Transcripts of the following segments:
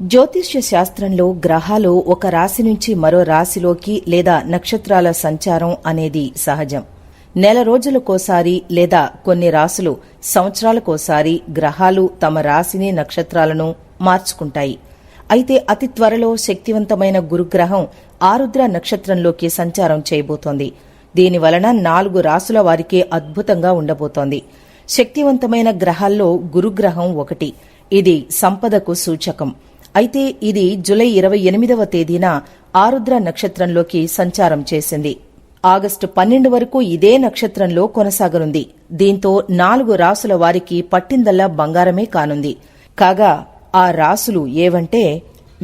జ్యోతిష్య శాస్త్రంలో గ్రహాలు ఒక రాశి నుంచి మరో రాశిలోకి లేదా నక్షత్రాల సంచారం అనేది సహజం. నెల రోజులకోసారి లేదా కొన్ని రాసులు సంవత్సరాలకోసారి గ్రహాలు తమ రాశిని నక్షత్రాలను మార్చుకుంటాయి. అయితే అతి త్వరలో శక్తివంతమైన గురుగ్రహం ఆరుద్ర నక్షత్రంలోకి సంచారం చేయబోతోంది. దీని వలన నాలుగు రాసుల వారికే అద్భుతంగా ఉండబోతోంది. శక్తివంతమైన గ్రహాల్లో గురుగ్రహం ఒకటి. ఇది సంపదకు సూచకం. అయితే ఇది జులై ఇరవై ఎనిమిదవ తేదీన ఆరుద్ర నక్షత్రంలోకి సంచారం చేసింది. ఆగస్టు పన్నెండు వరకు ఇదే నక్షత్రంలో కొనసాగనుంది. దీంతో నాలుగు రాసుల వారికి పట్టిందల్లా బంగారమే కానుంది. కాగా ఆ రాసులు ఏవంటే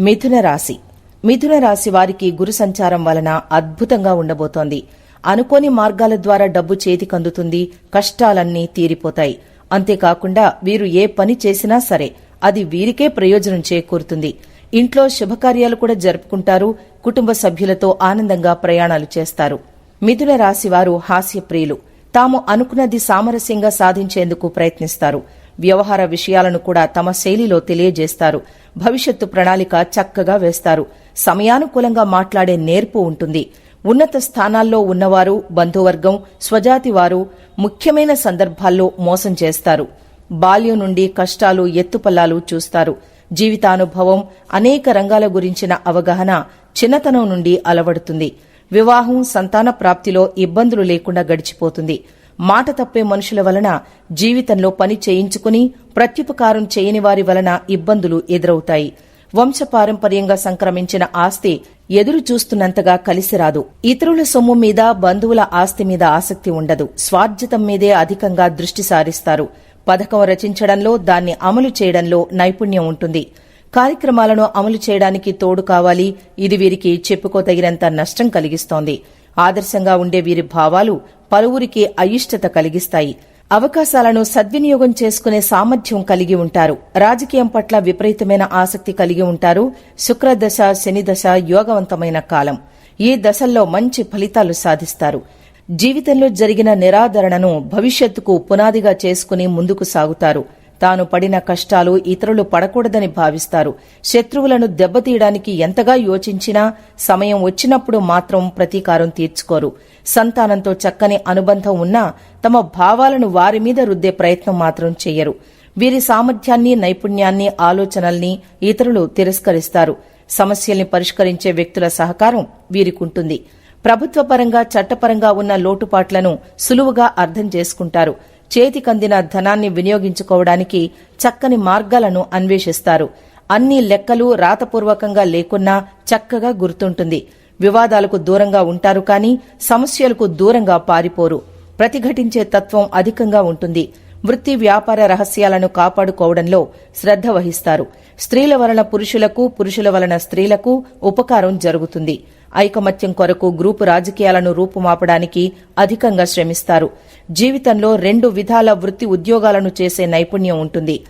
మిథున రాశి. మిథున రాశి వారికి గురు సంచారం వలన అద్భుతంగా ఉండబోతోంది. అనుకోని మార్గాల ద్వారా డబ్బు చేతికందుతుంది కష్టాలన్నీ తీరిపోతాయి. అంతేకాకుండా వీరు ఏ పని చేసినా సరే అది వీరికే ప్రయోజనం చేకూరుతుంది. ఇంట్లో శుభకార్యాలు కూడా జరుపుకుంటారు. కుటుంబ సభ్యులతో ఆనందంగా ప్రయాణాలు చేస్తారు. మిథున రాశివారు హాస్యప్రియులు. తాము అనుకున్నది సామరస్యంగా సాధించేందుకు ప్రయత్నిస్తారు. వ్యవహార విషయాలను కూడా తమ శైలిలో తెలియజేస్తారు. భవిష్యత్తు ప్రణాళిక చక్కగా వేస్తారు. సమయానుకూలంగా మాట్లాడే నేర్పు ఉంటుంది. ఉన్నత స్థానాల్లో ఉన్నవారు బంధువర్గం స్వజాతి వారు ముఖ్యమైన సందర్భాల్లో మోసం చేస్తారు. బాల్యం నుండి కష్టాలు ఎత్తుపల్లాలు చూస్తారు. జీవితానుభవం అనేక రంగాల గురించిన అవగాహన చిన్నతనం నుండి అలవడుతుంది. వివాహం సంతాన ప్రాప్తిలో ఇబ్బందులు లేకుండా గడిచిపోతుంది. మాట తప్పే మనుషుల వలన జీవితంలో పని చేయించుకుని ప్రత్యుపకారం చేయని వారి వలన ఇబ్బందులు ఎదురవుతాయి. వంశపారంపర్యంగా సంక్రమించిన ఆస్తి ఎదురు చూస్తున్నంతగా కలిసిరాదు ఇతరుల సొమ్ము మీద బంధువుల ఆస్తి మీద ఆసక్తి ఉండదు. స్వార్జితం మీదే అధికంగా దృష్టి సారిస్తారు. పథకం రచించడంలో దాన్ని అమలు చేయడంలో నైపుణ్యం ఉంటుంది. కార్యక్రమాలను అమలు చేయడానికి తోడు కావాలి ఇది వీరికి చెప్పుకోతగినంత నష్టం కలిగిస్తోంది. ఆదర్శంగా ఉండే వీరి భావాలు పలువురికి అయిష్టత కలిగిస్తాయి. అవకాశాలను సద్వినియోగం చేసుకునే సామర్థ్యం కలిగి ఉంటారు. రాజకీయం పట్ల విపరీతమైన ఆసక్తి కలిగి ఉంటారు. శుక్రదశ శనిదశ యోగవంతమైన కాలం. ఈ దశల్లో మంచి ఫలితాలు సాధిస్తారు. జీవితంలో జరిగిన నిరాదరణను భవిష్యత్తుకు పునాదిగా చేసుకుని ముందుకు సాగుతారు. తాను పడిన కష్టాలు ఇతరులు పడకూడదని భావిస్తారు. శత్రువులను దెబ్బతీయడానికి ఎంతగా యోచించినా సమయం వచ్చినప్పుడు మాత్రం ప్రతీకారం తీర్చుకోరు. సంతానంతో చక్కని అనుబంధం ఉన్నా తమ భావాలను వారి మీద రుద్దే ప్రయత్నం మాత్రం చెయ్యరు వీరి సామర్థ్యాన్ని నైపుణ్యాన్ని ఆలోచనల్ని ఇతరులు తిరస్కరిస్తారు. సమస్యల్ని పరిష్కరించే వ్యక్తుల సహకారం వీరికుంటుంది. ప్రభుత్వపరంగా చట్టపరంగా ఉన్న లోటుపాట్లను సులువుగా అర్థం చేసుకుంటారు. చేతికందిన ధనాన్ని వినియోగించుకోవడానికి చక్కని మార్గాలను అన్వేషిస్తారు. అన్ని లెక్కలు రాతపూర్వకంగా లేకున్నా చక్కగా గుర్తుంటుంది. వివాదాలకు దూరంగా ఉంటారు కానీ సమస్యలకు దూరంగా పారిపోరు. ప్రతిఘటించే తత్వం అధికంగా ఉంటుంది. వృత్తి వ్యాపార రహస్యాలను కాపాడుకోవడంలో శ్రద్ధ వహిస్తారు. స్త్రీల వలన పురుషులకు పురుషుల వలన స్త్రీలకు ఉపకారం జరుగుతుంది. ఐకమత్యం కొరకు గ్రూపు రాజకీయాలను రూపుమాపడానికి అధికంగా శ్రమిస్తారు. జీవితంలో రెండు విధాల వృత్తి ఉద్యోగాలను చేసే నైపుణ్యం ఉంటుంది.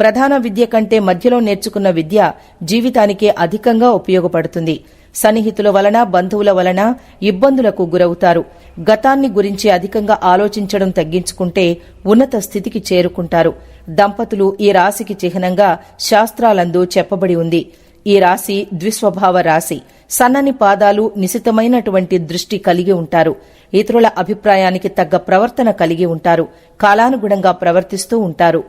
ప్రధాన విద్య కంటే మధ్యలో నేర్చుకున్న విద్య జీవితానికే అధికంగా ఉపయోగపడుతుంది. సన్నిహితుల వలన బంధువుల వలన ఇబ్బందులకు గురవుతారు. గతాన్ని గురించి అధికంగా ఆలోచించడం తగ్గించుకుంటే ఉన్నత స్థితికి చేరుకుంటారు. దంపతులు ఈ రాశికి చిహ్నంగా శాస్త్రాలందు చెప్పబడి ఉంది. ఈ రాశి ద్విస్వభావ రాశి. సన్నని పాదాలు నిశితమైనటువంటి దృష్టి కలిగి ఉంటారు. ఇతరుల అభిప్రాయానికి తగ్గ ప్రవర్తన కలిగి ఉంటారు. కాలానుగుణంగా ప్రవర్తిస్తూ ఉంటారు.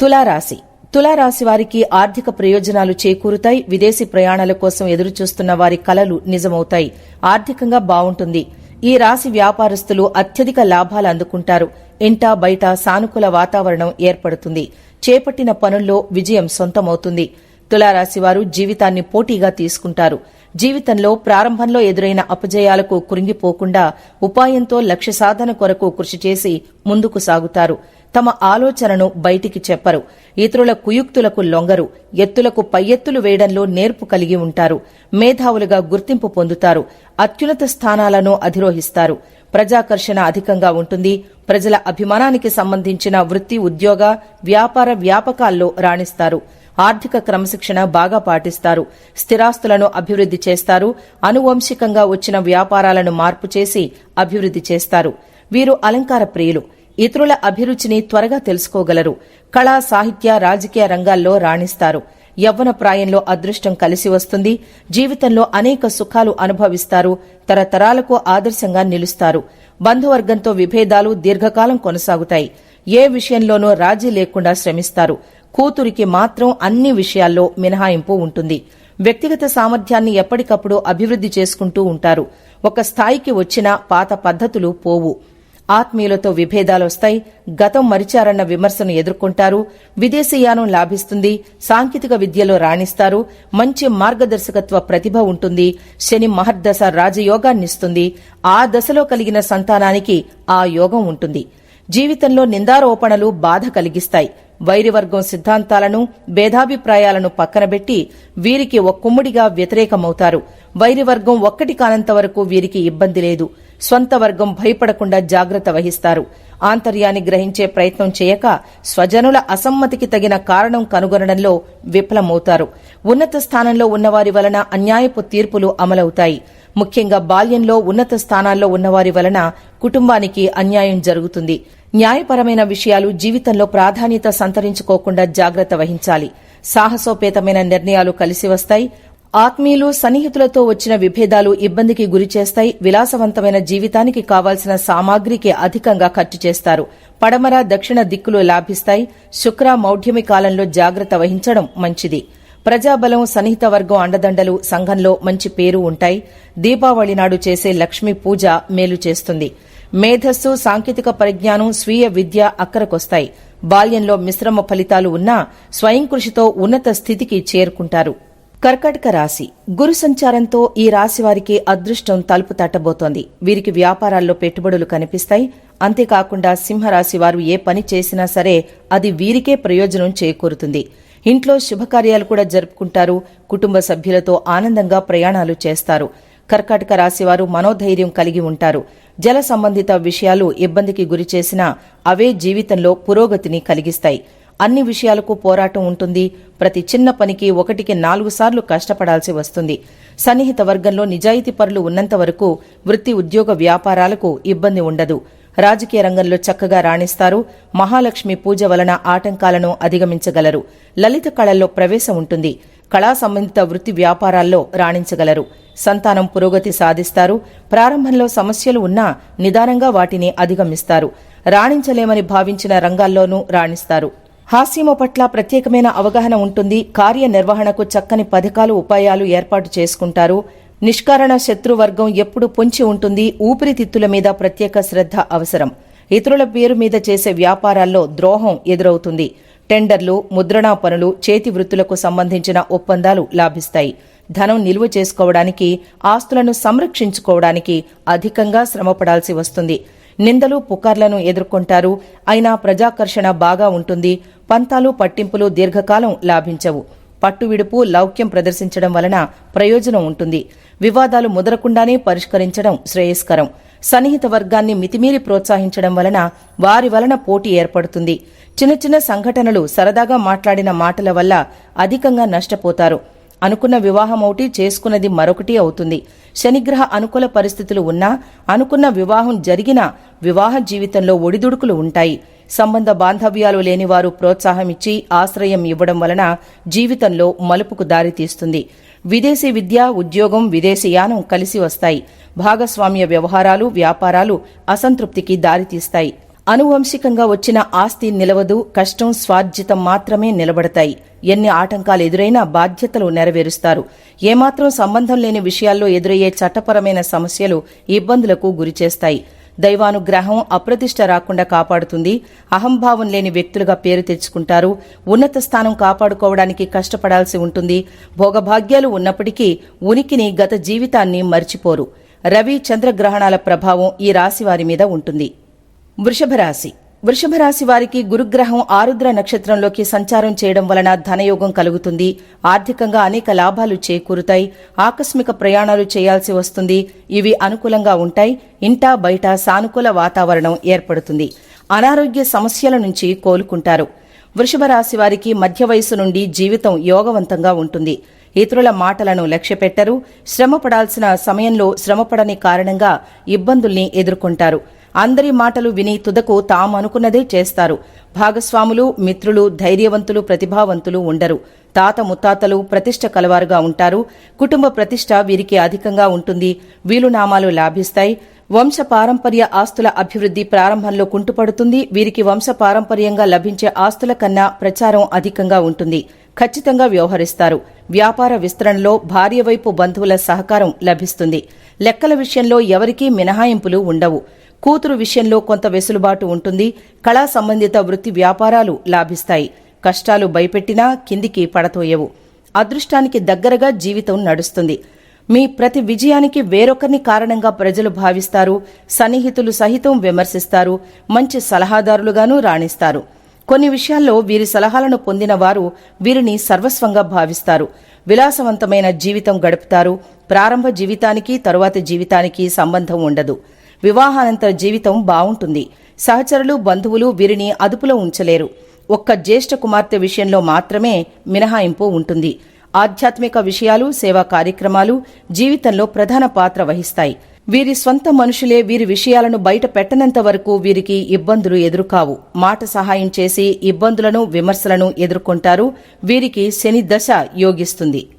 తులారాశి. తులారాశి వారికి ఆర్థిక ప్రయోజనాలు చేకూరుతాయి. విదేశీ ప్రయాణాల కోసం ఎదురుచూస్తున్న వారి కలలు నిజమవుతాయి. ఆర్థికంగా బావుంటుంది. ఈ రాశి వ్యాపారస్తులు అత్యధిక లాభాలు అందుకుంటారు. ఇంటా బయట సానుకూల వాతావరణం ఏర్పడుతుంది. చేపట్టిన పనుల్లో విజయం సొంతమవుతుంది. తులారాశివారు జీవితాన్ని పోటీగా తీసుకుంటారు. జీవితంలో ప్రారంభంలో ఎదురైన అపజయాలకు కురింగిపోకుండా ఉపాయంతో లక్ష్య సాధన కొరకు కృషి చేసి ముందుకు సాగుతారు. తమ ఆలోచనను బయటికి చెప్పరు. ఇతరుల కుయుక్తులకు లొంగరు. ఎత్తులకు పై ఎత్తులు వేయడంలో నేర్పు కలిగి ఉంటారు. మేధావులుగా గుర్తింపు పొందుతారు. అత్యున్నత స్థానాలను అధిరోహిస్తారు. ప్రజాకర్షణ అధికంగా ఉంటుంది. ప్రజల అభిమానానికి సంబంధించిన వృత్తి ఉద్యోగ వ్యాపార వ్యాపకాల్లో రాణిస్తారు. ఆర్థిక క్రమశిక్షణ బాగా పాటిస్తారు. స్థిరాస్తులను అభివృద్ది చేస్తారు. అనువంశికంగా వచ్చిన వ్యాపారాలను మార్పు చేసి అభివృద్ది చేస్తారు. వీరు అలంకార ప్రియులు. ఇతరుల అభిరుచిని త్వరగా తెలుసుకోగలరు. కళా సాహిత్య రాజకీయ రంగాల్లో రాణిస్తారు. యవ్వన ప్రాయంలో అదృష్టం కలిసి వస్తుంది. జీవితంలో అనేక సుఖాలు అనుభవిస్తారు. తరతరాలకు ఆదర్శంగా నిలుస్తారు. బంధువర్గంతో విభేదాలు దీర్ఘకాలం కొనసాగుతాయి. ఏ విషయంలోనూ రాజీ లేకుండా శ్రమిస్తారు. కూతురికి మాత్రం అన్ని విషయాల్లో మినహాయింపు ఉంటుంది. వ్యక్తిగత సామర్థ్యాన్ని ఎప్పటికప్పుడు అభివృద్ధి చేసుకుంటూ ఉంటారు. ఒక స్థాయికి వచ్చిన పాత పద్ధతులు పోవు. ఆత్మీయులతో విభేదాలొస్తాయి గతం మరిచారన్న విమర్శను ఎదుర్కొంటారు. విదేశీయానం లాభిస్తుంది. సాంకేతిక విద్యలో రాణిస్తారు. మంచి మార్గదర్శకత్వ ప్రతిభ ఉంటుంది. శని మహర్దశ రాజయోగాన్నిస్తుంది. ఆ దశలో కలిగిన సంతానానికి ఆ యోగం ఉంటుంది. జీవితంలో నిందారోపణలు బాధ కలిగిస్తాయి. వైరివర్గం సిద్ధాంతాలను భేదాభిప్రాయాలను పక్కనబెట్టి వీరికి ఒక్కుమ్ముడిగా వ్యతిరేకమవుతారు. వైరివర్గం ఒక్కటి కానంత వరకు వీరికి ఇబ్బంది లేదు. స్వంత వర్గం భయపడకుండా జాగ్రత్త వహిస్తారు. ఆంతర్యాన్ని గ్రహించే ప్రయత్నం చేయక స్వజనుల అసమ్మతికి తగిన కారణం కనుగొనడంలో విఫలమవుతారు. ఉన్నత స్థానంలో ఉన్నవారి వలన అన్యాయపు తీర్పులు అమలవుతాయి. ముఖ్యంగా బాల్యంలో ఉన్నత స్థానాల్లో ఉన్నవారి వలన కుటుంబానికి అన్యాయం జరుగుతుంది. న్యాయపరమైన విషయాలు జీవితంలో ప్రాధాన్యత సంతరించుకోకుండా జాగ్రత్త వహించాలి. సాహసోపేతమైన నిర్ణయాలు కలిసి వస్తాయి. ఆత్మీయులు సన్నిహితులతో వచ్చిన విభేదాలు ఇబ్బందికి గురిచేస్తాయి విలాసవంతమైన జీవితానికి కావాల్సిన సామాగ్రికి అధికంగా ఖర్చు చేస్తారు. పడమర దక్షిణ దిక్కులు లాభిస్తాయి. శుక్ర మౌఢ్యమి కాలంలో జాగ్రత్త వహించడం మంచిది. ప్రజాబలం సన్నిహిత వర్గం అండదండలు సంఘంలో మంచి పేరు ఉంటాయి. దీపావళి నాడు చేసే లక్ష్మీ పూజ మేలు చేస్తుంది. మేధస్సు సాంకేతిక పరిజ్ఞానం స్వీయ విద్య అక్కరకొస్తాయి. బాల్యంలో మిశ్రమ ఫలితాలు ఉన్నా స్వయం కృషితో ఉన్నత స్థితికి చేరుకుంటారు. కర్కాటక రాశి. గురు సంచారంతో ఈ రాశి వారికి అదృష్టం తలుపు తట్టబోతోంది. వీరికి వ్యాపారాల్లో పెట్టుబడులు కనిపిస్తాయి. అంతేకాకుండా సింహరాశి వారు ఏ పని చేసినా సరే అది వీరికే ప్రయోజనం చేకూరుతుంది. ఇంట్లో శుభకార్యాలు కూడా జరుపుకుంటారు. కుటుంబ సభ్యులతో ఆనందంగా ప్రయాణాలు చేస్తారు. కర్కాటక రాశివారు మనోధైర్యం కలిగి ఉంటారు. జల సంబంధిత విషయాలు ఇబ్బందికి గురిచేసినా అవే జీవితంలో పురోగతిని కలిగిస్తాయి. అన్ని విషయాలకు పోరాటం ఉంటుంది. ప్రతి చిన్న పనికి ఒకటికి నాలుగు సార్లు కష్టపడాల్సి వస్తుంది. సన్నిహిత వర్గంలో నిజాయితీ పరులు ఉన్నంత వరకు వృత్తి ఉద్యోగ వ్యాపారాలకు ఇబ్బంది ఉండదు. రాజకీయ రంగంలో చక్కగా రాణిస్తారు. మహాలక్ష్మి పూజ వలన ఆటంకాలను అధిగమించగలరు. లలిత కళల్లో ప్రవేశం ఉంటుంది. కళా సంబంధిత వృత్తి వ్యాపారాల్లో రాణించగలరు. సంతానం పురోగతి సాధిస్తారు. ప్రారంభంలో సమస్యలు ఉన్నా నిదానంగా వాటిని అధిగమిస్తారు. రాణించలేమని భావించిన రంగాల్లోనూ రాణిస్తారు. హాస్యము పట్ల ప్రత్యేకమైన అవగాహన ఉంటుంది. కార్యనిర్వహణకు చక్కని పథకాలు ఉపాయాలు ఏర్పాటు చేసుకుంటారు. నిష్కారణ శత్రువర్గం ఎప్పుడు పొంచి ఉంటుంది ఊపిరితిత్తుల మీద ప్రత్యేక శ్రద్ధ అవసరం. ఇతరుల పేరు మీద చేసే వ్యాపారాల్లో ద్రోహం ఎదురవుతుంది. టెండర్లు ముద్రణా పనులు చేతి వృత్తులకు సంబంధించిన ఒప్పందాలు లాభిస్తాయి. ధనం నిల్వ చేసుకోవడానికి ఆస్తులను సంరక్షించుకోవడానికి అధికంగా శ్రమపడాల్సి వస్తుంది. నిందలు పుకార్లను ఎదుర్కొంటారు. అయినా ప్రజాకర్షణ బాగా ఉంటుంది. పంతాలు పట్టింపులు దీర్ఘకాలం లాభించవు. పట్టువిడుపు లౌక్యం ప్రదర్శించడం వలన ప్రయోజనం ఉంటుంది. వివాదాలు ముదరకుండానే పరిష్కరించడం శ్రేయస్కరం. సన్నిహిత వర్గాన్ని మితిమీరి ప్రోత్సహించడం వలన వారి వలన పోటీ ఏర్పడుతుంది. చిన్న చిన్న సంఘటనలు సరదాగా మాట్లాడిన మాటల వల్ల అధికంగా నష్టపోతారు. అనుకున్న వివాహం ఒకటి చేసుకున్నది మరొకటి అవుతుంది. శనిగ్రహ అనుకూల పరిస్థితులు ఉన్నా అనుకున్న వివాహం జరిగినా వివాహ జీవితంలో ఒడిదుడుకులు ఉంటాయి. సంబంధ బాంధవ్యాలు లేనివారు ప్రోత్సాహమిచ్చి ఆశ్రయం ఇవ్వడం వలన జీవితంలో మలుపుకు దారితీస్తుంది. విదేశీ విద్య ఉద్యోగం విదేశీయానం కలిసి వస్తాయి. భాగస్వామ్య వ్యవహారాలు వ్యాపారాలు అసంతృప్తికి దారితీస్తాయి. అనువంశికంగా వచ్చిన ఆస్తి నిలవదు కష్టం స్వార్జితం మాత్రమే నిలబడతాయి. ఎన్ని ఆటంకాలు ఎదురైనా బాధ్యతలు నెరవేరుస్తారు. ఏమాత్రం సంబంధం లేని విషయాల్లో ఎదురయ్యే చట్టపరమైన సమస్యలు ఇబ్బందులకు గురిచేస్తాయి. దైవానుగ్రహం అప్రతిష్ట రాకుండా కాపాడుతుంది. అహంభావం లేని వ్యక్తులుగా పేరు తెచ్చుకుంటారు. ఉన్నత స్థానం కాపాడుకోవడానికి కష్టపడాల్సి ఉంటుంది. భోగభాగ్యాలు ఉన్నప్పటికీ ఉనికిని గత జీవితాన్ని మర్చిపోరు. రవి చంద్రగ్రహణాల ప్రభావం ఈ రాశి వారి మీద ఉంటుంది. వృషభ రాశి వృషభ రాశి వారికి గురుగ్రహం ఆరుద్ర నక్షత్రంలోకి సంచారం చేయడం వలన ధనయోగం కలుగుతుంది. ఆర్థికంగా అనేక లాభాలు చేకూరుతాయి. ఆకస్మిక ప్రయాణాలు చేయాల్సి వస్తుంది. ఇవి అనుకూలంగా ఉంటాయి. ఇంటా బయట సానుకూల వాతావరణం ఏర్పడుతుంది. అనారోగ్య సమస్యల నుంచి కోలుకుంటారు. వృషభ రాశి వారికి మధ్య వయసు నుండి జీవితం యోగవంతంగా ఉంటుంది. ఇతరుల మాటలను లక్ష్యపెట్టరు. శ్రమ పడాల్సిన సమయంలో శ్రమపడని కారణంగా ఇబ్బందుల్ని ఎదుర్కొంటారు. అందరి మాటలు విని తుదకు తాము అనుకున్నదే చేస్తారు. భాగస్వాములు మిత్రులు ధైర్యవంతులు ప్రతిభావంతులు ఉండరు. తాత ముత్తాతలు ప్రతిష్ట కలవారుగా ఉంటారు. కుటుంబ ప్రతిష్ట వీరికి అధికంగా ఉంటుంది. వీలునామాలు లాభిస్తాయి. వంశ పారంపర్య ఆస్తుల అభివృద్ధి ప్రారంభంలో కుంటుపడుతుంది. వీరికి వంశ పారంపర్యంగా లభించే ఆస్తుల కన్నా ప్రచారం అధికంగా ఉంటుంది. ఖచ్చితంగా వ్యవహరిస్తారు. వ్యాపార విస్తరణలో భార్య వైపు బంధువుల సహకారం లభిస్తుంది. లెక్కల విషయంలో ఎవరికీ మినహాయింపులు ఉండవు. కూతురు విషయంలో కొంత వెసులుబాటు ఉంటుంది. కళా సంబంధిత వృత్తి వ్యాపారాలు లాభిస్తాయి. కష్టాలు భయపెట్టినా కిందికి పడతోయవు. అదృష్టానికి దగ్గరగా జీవితం నడుస్తుంది. మీ ప్రతి విజయానికి వేరొకరిని కారణంగా ప్రజలు భావిస్తారు. సన్నిహితులు సహితం విమర్శిస్తారు. మంచి సలహాదారులుగానూ రాణిస్తారు. కొన్ని విషయాల్లో వీరి సలహాలను పొందిన వారు వీరిని సర్వస్వంగా భావిస్తారు. విలాసవంతమైన జీవితం గడుపుతారు. ప్రారంభ జీవితానికి తరువాతి జీవితానికి సంబంధం ఉండదు. వివాహానంతర జీవితం బావుంటుంది. సహచరులు బంధువులు వీరిని అదుపులో ఉంచలేరు. ఒక్క జ్యేష్ఠ కుమార్తె విషయంలో మాత్రమే మినహాయింపు ఉంటుంది. ఆధ్యాత్మిక విషయాలు సేవా కార్యక్రమాలు జీవితంలో ప్రధాన పాత్ర వహిస్తాయి. వీరి స్వంత మనుషులే వీరి విషయాలను బయట పెట్టనంత వరకు వీరికి ఇబ్బందులు ఎదురుకావు. మాట సహాయం చేసి ఇబ్బందులను విమర్శలను ఎదుర్కొంటారు. వీరికి శని దశ యోగిస్తుంది.